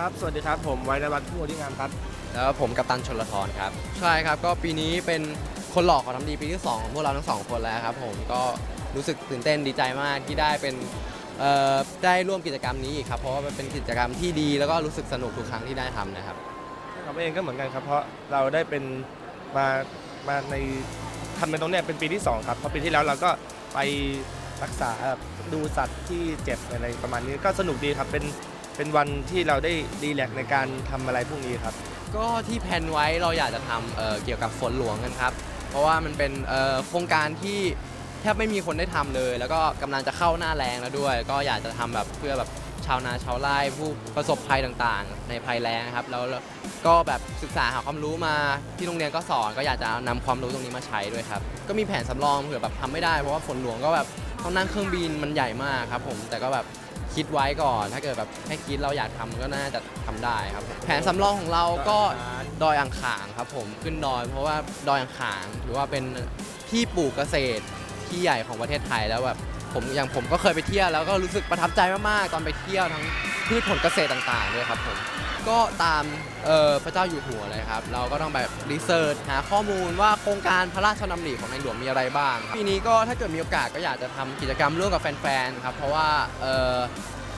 ครับ สวัสดีครับ ผมไวนวัฒน์ผู้ที่งามครับ แล้วผมกัปตันชนละทรครับ ใช่ครับ ก็ปีนี้เป็นคนหลอกของทำดีปีที่2ของพวกเราทั้งสองคนแล้วครับ ผมก็รู้สึกตื่นเต้นดีใจมากที่ได้เป็นเอ่อได้ร่วมกิจกรรมนี้อีกครับ เพราะว่ามันเป็นกิจกรรมที่ดีแล้วก็รู้สึกสนุกทุกครั้งที่ได้ทำนะครับ เราเองก็เหมือนกันครับ เพราะเราได้เป็นมามาในทำเป็นตรงเนี้ยเป็นปีที่ 2 ครับ เพราะปีที่แล้วเราก็ไปรักษาดูสัตว์ที่เจ็บอะไรประมาณนี้ก็สนุกดีครับเป็น เป็นวันที่เราได้ดีแลกซ์ในการทำอะไรพวกนี้ครับ ก็ที่แพลนไว้เราอยากจะทำเอ่อเกี่ยวกับฝนหลวงกันครับ เพราะว่ามันเป็นเอ่อโครงการที่แทบไม่มีคนได้ทำเลย แล้วก็กำลังจะเข้าหน้าแรงแล้วด้วย ก็อยากจะทำแบบเพื่อแบบชาวนาชาวไร่ผู้ประสบภัยต่างๆ ในภัยแล้งครับแล้วแล้วก็แบบศึกษาหาความรู้มาที่โรงเรียนก็สอน ก็อยากจะนำความรู้ตรงนี้มาใช้ด้วยครับก็มีแผนสำรองเผื่อแบบทำไม่ได้เพราะว่าฝนหลวงก็แบบต้องนั่งเครื่องบินมันใหญ่มากครับผมแต่ก็แบบ คิดไว้ก่อน ถ้าเกิดแบบให้คิดเราอยากทำก็น่าจะทำได้ครับ แผนสำรองของเราก็ดอยอ่างขางครับผมขึ้นดอยเพราะว่าดอยอ่างขางถือว่าเป็นที่ปลูกเกษตรที่ใหญ่ของประเทศไทยแล้วแบบ ผมอย่างผมก็เคยไปเที่ยวแล้วก็รู้สึกประทับใจมากๆ ตอนไปเที่ยวทั้งพืชผลเกษตรต่างๆด้วยครับผมก็ตามพระเจ้าอยู่หัวเลยครับ เราก็ต้องแบบรีเสิร์ชหาข้อมูลว่าโครงการพระราชดำริของในหลวงมีอะไรบ้างปีนี้ก็ถ้าเกิดมีโอกาสก็อยากจะทำกิจกรรมร่วมกับแฟนๆครับเพราะว่า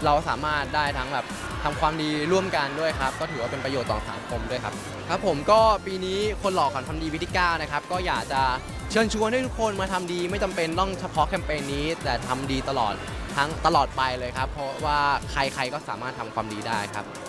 เราสามารถได้ทั้งแบบทำความดีร่วมกันด้วยครับ ก็ถือว่าเป็นประโยชน์ต่อสังคมด้วยครับครับผมก็ปีนี้คนหล่อขอนทำดีวิธีก้านะครับ ก็อยากจะ เชิญชวนให้ทุกคนมาทำดีไม่จำเป็นต้องเฉพาะแคมเปญนี้ แต่ทำดีตลอดทั้งตลอดไปเลยครับ เพราะว่าใครๆก็สามารถทำความดีได้ครับ